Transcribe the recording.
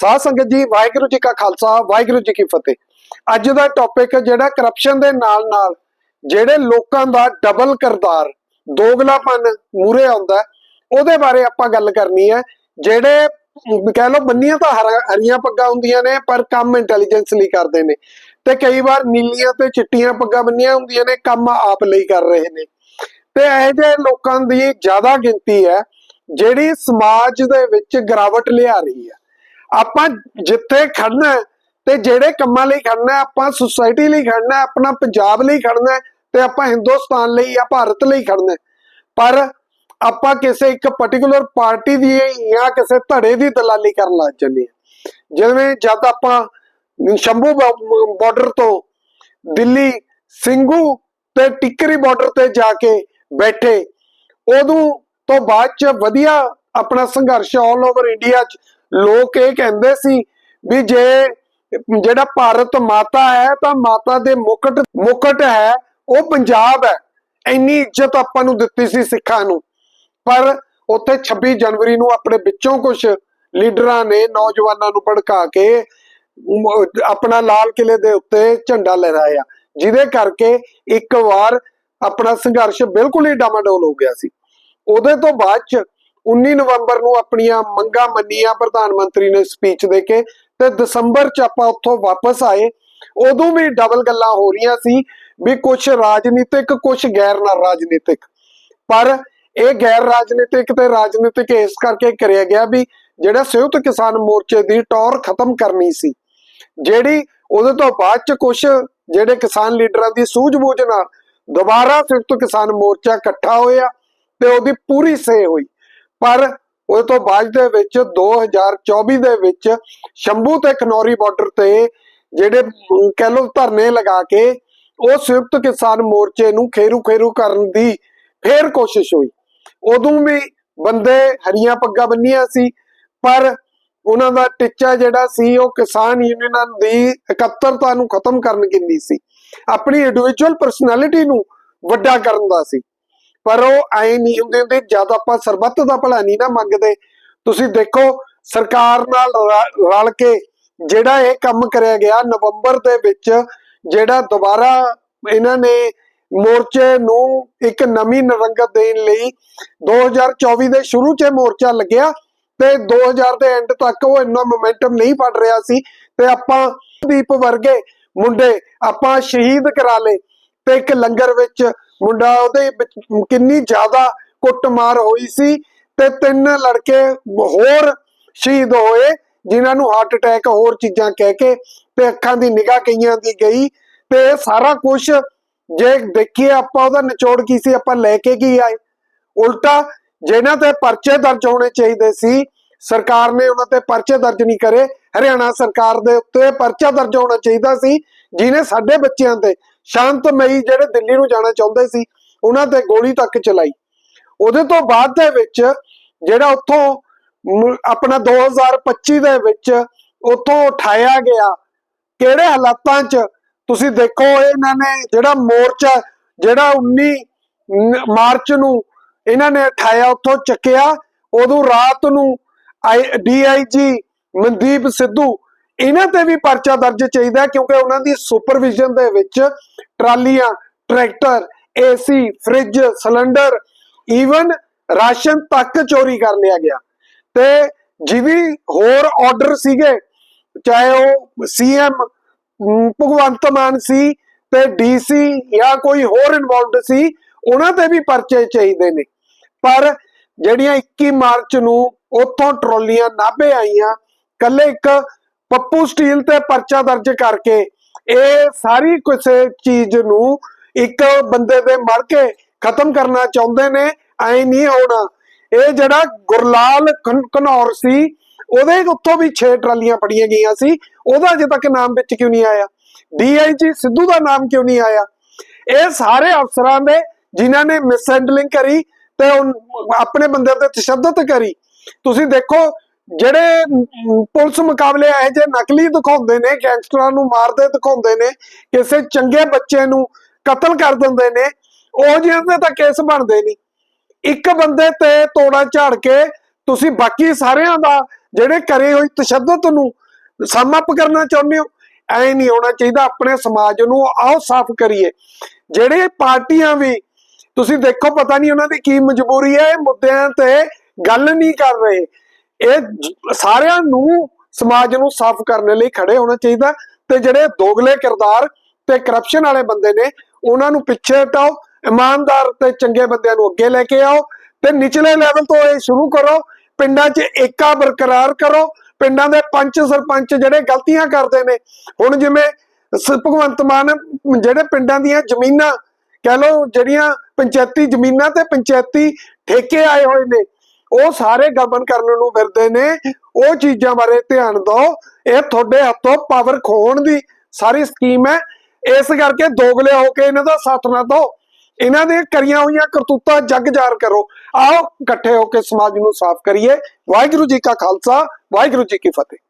ਸਾਧ ਸੰਗਤ ਜੀ, ਵਾਹਿਗੁਰੂ ਜੀ ਕਾ ਖਾਲਸਾ, ਵਾਹਿਗੁਰੂ ਜੀ ਕੀ ਫਤਿਹ। ਅੱਜ ਦਾ ਟੌਪਿਕ ਜਿਹੜਾ ਕਰਪਸ਼ਨ ਦੇ ਨਾਲ ਨਾਲ ਜਿਹੜੇ ਲੋਕਾਂ ਦਾ ਡਬਲ ਕਰਤਾਰ ਦੋਗਲਾਪਨ ਮੂਰੇ ਆਉਂਦਾ ਉਹਦੇ ਬਾਰੇ ਆਪਾਂ ਗੱਲ ਕਰਨੀ ਹੈ। ਜਿਹੜੇ, ਕਹਿ ਲਓ ਬੰਨੀਆਂ ਤਾਂ ਹਰੀਆਂ ਪੱਗਾਂ ਹੁੰਦੀਆਂ ਨੇ, ਪਰ ਕੰਮ ਇੰਟੈਲੀਜੈਂਸ ਲਈ ਕਰਦੇ ਨੇ। ਤੇ ਕਈ ਵਾਰ ਨੀਲੀਆਂ ਤੇ ਚਿੱਟੀਆਂ ਪੱਗਾਂ ਬੰਨੀਆਂ ਹੁੰਦੀਆਂ ਨੇ, ਕੰਮ ਆਪ ਲਈ ਕਰ ਰਹੇ ਨੇ। ਤੇ ਇਹ ਜਿਹੇ ਲੋਕਾਂ ਦੀ ਜ਼ਿਆਦਾ ਗਿਣਤੀ ਹੈ, ਜਿਹੜੀ ਸਮਾਜ ਦੇ ਵਿੱਚ ਗਿਰਾਵਟ ਲਿਆ ਰਹੀ ਹੈ। ਆਪਾਂ ਜਿੱਥੇ ਖੜਨਾ ਹੈ ਤੇ ਜਿਹੜੇ ਕੰਮਾਂ ਲਈ ਖੜਨਾ ਆਪਾਂ ਸੁਸਾਇਟੀ ਲਈ ਖੜਨਾ ਆਪਣਾ ਪੰਜਾਬ ਲਈ ਖੜਨਾ ਤੇ ਆਪਾਂ ਹਿੰਦੁਸਤਾਨ ਲਈ ਜਾਂ ਭਾਰਤ ਲਈ ਖੜਨਾ ਪਰ ਆਪਾਂ ਕਿਸੇ ਇੱਕ ਪਾਰਟਿਕੂਲਰ ਪਾਰਟੀ ਦੀ ਜਾਂ ਕਿਸੇ ਧੜੇ ਦੀ ਦਲਾਲੀ ਕਰਨ ਲੱਗ ਜੰਨੇ ਜਿਵੇਂ ਜਦ ਆਪਾਂ ਸ਼ੰਭੂ ਬਾਰਡਰ ਤੋਂ ਦਿੱਲੀ, ਸਿੰਘੂ ਤੇ ਟਿੱਕਰੀ ਬਾਰਡਰ ਤੇ ਜਾ ਕੇ ਬੈਠੇ, ਉਦੋਂ ਤੋਂ ਬਾਅਦ ਚ ਵਧੀਆ ਆਪਣਾ ਸੰਘਰਸ਼ ਆਲ ਓਵਰ ਇੰਡੀਆ ਚ ਲੋਕ ਇਹ ਕਹਿੰਦੇ ਸੀ ਵੀ ਜੇ ਜਿਹੜਾ ਭਾਰਤ ਮਾਤਾ ਹੈ ਤਾਂ ਮਾਤਾ ਦੇ ਮੁਕਟ ਮੁਕਟ ਹੈ, ਉਹ ਪੰਜਾਬ ਹੈ। ਇੰਨੀ ਇੱਜ਼ਤ ਆਪਾਂ ਨੂੰ ਦਿੱਤੀ ਸੀ ਸਿੱਖਾਂ ਨੂੰ। ਪਰ ਉੱਥੇ 26 ਜਨਵਰੀ ਨੂੰ ਆਪਣੇ ਵਿੱਚੋਂ ਕੁਝ ਲੀਡਰਾਂ ਨੇ ਨੌਜਵਾਨਾਂ ਨੂੰ ਭੜਕਾ ਕੇ ਆਪਣਾ ਲਾਲ ਕਿਲੇ ਦੇ ਉੱਤੇ ਝੰਡਾ ਲਹਿਰਾਇਆ, ਜਿਹਦੇ ਕਰਕੇ ਇੱਕ ਵਾਰ ਆਪਣਾ ਸੰਘਰਸ਼ ਬਿਲਕੁਲ ਹੀ ਡਾਮਾਡੋਲ ਹੋ ਗਿਆ ਸੀ। ਉਹਦੇ ਤੋਂ ਬਾਅਦ ਚ 19 ਨਵੰਬਰ ਨੂੰ ਆਪਣੀਆਂ ਮੰਗਾਂ ਮੰਨੀਆਂ ਪ੍ਰਧਾਨ ਮੰਤਰੀ ਨੇ ਸਪੀਚ ਦੇ ਕੇ ਤੇ ਦਸੰਬਰ ਚ ਆਪਾਂ ਉੱਥੋਂ ਵਾਪਸ ਆਏ। ਉਦੋਂ ਵੀ ਡਬਲ ਗੱਲਾਂ ਹੋ ਰਹੀਆਂ ਸੀ ਵੀ ਕੁਝ ਰਾਜਨੀਤਿਕ ਕੁਝ ਗੈਰ ਨਾ ਰਾਜਨੀਤਿਕ। ਪਰ ਇਹ ਗੈਰ ਰਾਜਨੀਤਿਕ ਤੇ ਰਾਜਨੀਤਿਕ ਇਸ ਕਰਕੇ ਕਰਿਆ ਗਿਆ ਵੀ ਜਿਹੜਾ ਸੰਯੁਕਤ ਕਿਸਾਨ ਮੋਰਚੇ ਦੀ ਟੌਰ ਖਤਮ ਕਰਨੀ ਸੀ, ਜਿਹੜੀ ਉਹਦੇ ਤੋਂ ਬਾਅਦ ਚ ਕੁਝ ਜਿਹੜੇ ਕਿਸਾਨ ਲੀਡਰਾਂ ਦੀ ਸੂਝ-ਬੂਝ ਨਾਲ ਦੁਬਾਰਾ ਸੰਯੁਕਤ ਕਿਸਾਨ ਮੋਰਚਾ ਇਕੱਠਾ ਹੋਇਆ ਤੇ ਉਹਦੀ ਪੂਰੀ ਸੇ ਹੋਈ। ਪਰ ਉਹਦੇ ਤੋਂ ਬਾਅਦ ਦੇ ਵਿੱਚ 2024 ਦੇ ਵਿੱਚ ਸ਼ੰਭੂ ਤੇ ਖਨੌਰੀ ਬਾਰਡਰ ਤੇ ਜਿਹੜੇ ਕਹਿ ਲਓ ਧਰਨੇ ਲਗਾ ਕੇ ਉਹ ਸੰਯੁਕਤ ਕਿਸਾਨ ਮੋਰਚੇ ਨੂੰ ਖੇਰੂ ਖੇਰੂ ਕਰਨ ਦੀ ਫੇਰ ਕੋਸ਼ਿਸ਼ ਹੋਈ। ਉਦੋਂ ਵੀ ਬੰਦੇ ਹਰੀਆਂ ਪੱਗਾਂ ਬੰਨੀਆਂ ਸੀ, ਪਰ ਉਹਨਾਂ ਦਾ ਟੀਚਾ ਜਿਹੜਾ ਸੀ, ਉਹ ਕਿਸਾਨ ਯੂਨੀਅਨਾਂ ਦੀ ਇਕੱਤਰਤਾ ਨੂੰ ਖਤਮ ਕਰਨ ਕਿੰਨੀ ਸੀ। ਆਪਣੀ ਇੰਡੀਵਿਜੂਅਲ ਪਰਸਨੈਲਿਟੀ ਨੂੰ ਵੱਡਾ ਕਰਨ ਦਾ ਸੀ। ਪਰ ਉਹ ਐ ਨਹੀਂ ਹੁੰਦੇ ਹੁੰਦੇ, ਜਦ ਆਪਾਂ ਸਰਬੱਤ ਦਾ ਭਲਾ ਨਹੀਂ ਨਾ ਮੰਗਦੇ, ਤੁਸੀਂ ਦੇਖੋ ਸਰਕਾਰ ਨਾਲ ਰ- ਰਲ ਕੇ ਜਿਹੜਾ ਇਹ ਕੰਮ ਕਰਿਆ ਗਿਆ, ਨਵੰਬਰ ਦੇ ਵਿੱਚ ਜਿਹੜਾ ਦੁਬਾਰਾ ਇਹਨਾਂ ਨੇ ਮੋਰਚੇ ਨੂੰ ਇੱਕ ਨਵੀਂ ਨਰੰਗਤ ਦੇਣ ਲਈ 2024 ਦੇ ਸ਼ੁਰੂ 'ਚ ਮੋਰਚਾ ਲੱਗਿਆ ਤੇ 2000 ਦੇ ਐਂਡ ਤੱਕ ਉਹ ਇੰਨਾ ਮੋਮੈਂਟਮ ਨਹੀਂ ਫੜ ਰਿਹਾ ਸੀ ਤੇ ਆਪਾਂ ਦੀਪ ਵਰਗੇ ਮੁੰਡੇ ਆਪਾਂ ਸ਼ਹੀਦ ਕਰਾ ਲਏ ਤੇ ਇੱਕ ਲੰਗਰ ਵਿੱਚ ਮੁੰਡਾ ਉਹਦੇ ਵਿੱਚ ਕਿੰਨੀ ਜ਼ਿਆਦਾ ਕੁੱਟਮਾਰ ਹੋਈ ਸੀ ਤੇ ਤਿੰਨ ਲੜਕੇ ਹੋਰ ਸ਼ਹੀਦ ਹੋਏ, ਜਿਨ੍ਹਾਂ ਨੂੰ ਹਾਰਟ ਅਟੈਕ ਹੋਰ ਚੀਜ਼ਾਂ ਕਹਿ ਕੇ ਤੇ ਅੱਖਾਂ ਦੀ ਨਿਗਾਹ ਕਈਆਂ ਦੀ ਗਈ ਤੇ ਇਹ ਸਾਰਾ ਕੁਝ ਜੇ ਦੇਖੀਏ ਆਪਾਂ ਉਹਦਾ ਨਿਚੋੜ ਕੀ ਸੀ, ਆਪਾਂ ਲੈ ਕੇ ਕੀ ਆਏ? ਉਲਟਾ ਜਿਨ੍ਹਾਂ ਤੇ ਪਰਚੇ ਦਰਜ ਹੋਣੇ ਚਾਹੀਦੇ ਸੀ, ਸਰਕਾਰ ਨੇ ਉਹਨਾਂ ਤੇ ਪਰਚੇ ਦਰਜ ਨਹੀਂ ਕਰੇ, ਹਰਿਆਣਾ ਸਰਕਾਰ ਦੇ ਉੱਤੇ ਪਰਚਾ ਦਰਜ ਹੋਣਾ ਚਾਹੀਦਾ ਸੀ ਜਿਨੇ ਸਾਡੇ ਬੱਚਿਆਂ ਤੇ ਸ਼ਾਂਤਮਈ ਜਿਹੜੇ ਦਿੱਲੀ ਨੂੰ ਜਾਣਾ ਚਾਹੁੰਦੇ ਸੀ, ਉਹਨਾਂ ਤੇ ਗੋਲੀ ਤੱਕ ਚਲਾਈ। ਉਹਦੇ ਤੋਂ ਬਾਅਦ ਦੇ ਵਿੱਚ ਜਿਹੜਾ ਉੱਥੋਂ ਆਪਣਾ 2025 ਦੇ ਵਿੱਚ ਉੱਥੋਂ ਉਠਾਇਆ ਗਿਆ। ਕਿਹੜੇ ਹਾਲਾਤਾਂ 'ਚ? ਤੁਸੀਂ ਦੇਖੋ, ਇਹਨਾਂ ਨੇ ਜਿਹੜਾ ਮੋਰਚਾ, ਜਿਹੜਾ 19 ਮਾਰਚ ਨੂੰ ਇਹਨਾਂ ਨੇ ਉਠਾਇਆ, ਉੱਥੋਂ ਚੱਕਿਆ। ਉਦੋਂ ਰਾਤ ਨੂੰ ਡੀਆਈਜੀ ਮਨਦੀਪ ਸਿੱਧੂ ਇਹਨਾਂ ਤੇ ਵੀ ਪਰਚਾ ਦਰਜ ਚਾਹੀਦਾ ਹੈ ਕਿਉਂਕਿ ਉਹਨਾਂ ਦੀ ਸੁਪਰਵਿਜ਼ਨ ਦੇ ਵਿੱਚ ਟਰਾਲੀਆਂ, tractor AC fridge cylinder even ration ਤੱਕ ਚੋਰੀ ਕਰ ਲਿਆ ਗਿਆ। ਤੇ ਜਿਵੇਂ ਹੋਰ ਆਰਡਰ ਸੀਗੇ, ਚਾਹੇ ਉਹ ਸੀਐਮ ਭਗਵੰਤ ਮਾਨ ਸੀ ਤੇ ਡੀਸੀ ਜਾਂ ਕੋਈ ਹੋਰ ਇਨਵੋਲਡ ਸੀ, ਉਹਨਾਂ ਤੇ ਵੀ ਪਰਚੇ ਚਾਹੀਦੇ ਨੇ। ਪਰ ਜਿਹੜੀਆਂ 21 ਮਾਰਚ ਨੂੰ ਉੱਥੋਂ ਟਰਾਲੀਆਂ ਨਾਭੇ ਆਈਆਂ, ਕੱਲੇ ਇੱਕ ਪੱਪੂ ਸਟੀਲ ਤੇ ਪਰਚਾ ਦਰਜ ਕਰਕੇ ਇਹ ਸਾਰੀ ਕਿਸੇ ਚੀਜ਼ ਨੂੰ ਇੱਕ ਬੰਦੇ ਦੇ ਮਰ ਕੇ ਖਤਮ ਕਰਨਾ ਚਾਹੁੰਦੇ ਨੇ, ਐ ਨਹੀਂ ਹੋਣਾ। ਇਹ ਜਿਹੜਾ ਗੁਰਲਾਲ ਘਨ- ਸੀ, ਉਹਦੇ ਉੱਥੋਂ ਵੀ 6 ਟਰਾਲੀਆਂ ਫੜੀਆਂ ਗਈਆਂ ਸੀ। ਉਹਦਾ ਅਜੇ ਤੱਕ ਨਾਮ ਵਿੱਚ ਕਿਉਂ ਨਹੀਂ ਆਇਆ? ਡੀਆਈਜੀ ਸਿੱਧੂ ਦਾ ਨਾਮ ਕਿਉਂ ਨਹੀਂ ਆਇਆ? ਇਹ ਸਾਰੇ ਅਫਸਰਾਂ ਦੇ ਜਿਨ੍ਹਾਂ ਨੇ ਮਿਸਹੈਂਡਲਿੰਗ ਕਰੀ ਤੇ ਆਪਣੇ ਬੰਦੇ ਤੇ ਤਸ਼ੱਦਦ ਕਰੀ। ਤੁਸੀਂ ਦੇਖੋ ਜਿਹੜੇ ਪੁਲਿਸ ਮੁਕਾਬਲੇ ਇਹ ਜਿਹੇ ਨਕਲੀ ਦਿਖਾਉਂਦੇ ਨੇ, ਗੈਂਗਸਟਰਾਂ ਨੂੰ ਮਾਰਦੇ ਦਿਖਾਉਂਦੇ ਨੇ, ਕਿਸੇ ਚੰਗੇ ਬੱਚੇ ਨੂੰ ਕਤਲ ਕਰ ਦਿੰਦੇ ਨੇ, ਉਹ ਜਿਹੇ ਤਾਂ ਕੇਸ ਬਣਦੇ ਨਹੀਂ। ਇੱਕ ਬੰਦੇ ਤੇ ਤੋੜਾ ਝਾੜ ਕੇ ਤੁਸੀਂ ਬਾਕੀ ਸਾਰਿਆਂ ਦਾ ਜਿਹੜੇ ਕਰੇ ਹੋਈ ਤਸ਼ੱਦਦ ਨੂੰ ਸਮ ਕਰਨਾ ਚਾਹੁੰਦੇ ਹੋ, ਐ ਨਹੀਂ ਹੋਣਾ ਚਾਹੀਦਾ, ਆਪਣੇ ਸਮਾਜ ਨੂੰ ਆਓ ਸਾਫ਼ ਕਰੀਏ। ਜਿਹੜੇ ਪਾਰਟੀਆਂ ਵੀ, ਤੁਸੀਂ ਦੇਖੋ, ਪਤਾ ਨਹੀਂ ਉਹਨਾਂ ਦੀ ਕੀ ਮਜਬੂਰੀ ਹੈ, ਇਹ ਮੁੱਦਿਆਂ ਤੇ ਗੱਲ ਨਹੀਂ ਕਰ ਰਹੇ। ਇਹ ਸਾਰਿਆਂ ਨੂੰ ਸਮਾਜ ਨੂੰ ਸਾਫ਼ ਕਰਨ ਲਈ ਖੜੇ ਹੋਣਾ ਚਾਹੀਦਾ ਤੇ ਜਿਹੜੇ ਦੋਗਲੇ ਕਿਰਦਾਰ ਤੇ ਕਰਪਸ਼ਨ ਵਾਲੇ ਬੰਦੇ ਨੇ, ਉਹਨਾਂ ਨੂੰ ਪਿੱਛੇ ਹਟਾਓ, ਇਮਾਨਦਾਰ ਤੇ ਚੰਗੇ ਬੰਦਿਆਂ ਨੂੰ ਅੱਗੇ ਲੈ ਕੇ ਆਓ ਤੇ ਨਿਚਲੇ ਲੈਵਲ ਤੋਂ ਇਹ ਸ਼ੁਰੂ ਕਰੋ, ਪਿੰਡਾਂ 'ਚ ਏਕਾ ਬਰਕਰਾਰ ਕਰੋ, ਪਿੰਡਾਂ ਦੇ ਪੰਚ ਸਰਪੰਚ ਜਿਹੜੇ ਗਲਤੀਆਂ ਕਰਦੇ ਨੇ, ਹੁਣ ਜਿਵੇਂ ਭਗਵੰਤ ਮਾਨ ਜਿਹੜੇ ਪਿੰਡਾਂ ਦੀਆਂ ਜ਼ਮੀਨਾਂ, ਕਹਿ ਲਓ ਜਿਹੜੀਆਂ ਪੰਚਾਇਤੀ ਜ਼ਮੀਨਾਂ ਤੇ ਪੰਚਾਇਤੀ ਠੇਕੇ ਆਏ ਹੋਏ ਨੇ ਉਹ ਸਾਰੇ ਗਮਨ ਕਰਨ ਨੂੰ ਫਿਰਦੇ ਨੇ, ਉਹ ਚੀਜ਼ਾਂ ਬਾਰੇ ਧਿਆਨ ਦਿਓ। ਇਹ ਤੁਹਾਡੇ ਹੱਥੋਂ ਪਾਵਰ ਖੋਣ ਦੀ ਸਾਰੀ ਸਕੀਮ ਹੈ। ਇਸ ਕਰਕੇ ਦੋਗਲੇ ਹੋ ਕੇ ਇਹਨਾਂ ਦਾ ਸਾਥ ਨਾ ਦਿਓ। ਇਹਨਾਂ ਦੇ ਕਰੀਆਂ ਹੋਈਆਂ ਕਰਤੂਤਾਂ ਜੱਗ ਜਾਰ ਕਰੋ। ਆਓ ਇਕੱਠੇ ਹੋ ਕੇ ਸਮਾਜ ਨੂੰ ਸਾਫ਼ ਕਰੀਏ। ਵਾਹਿਗੁਰੂ ਜੀ ਕਾ ਖਾਲਸਾ, ਵਾਹਿਗੁਰੂ ਜੀ ਕੀ ਫਤਿਹ।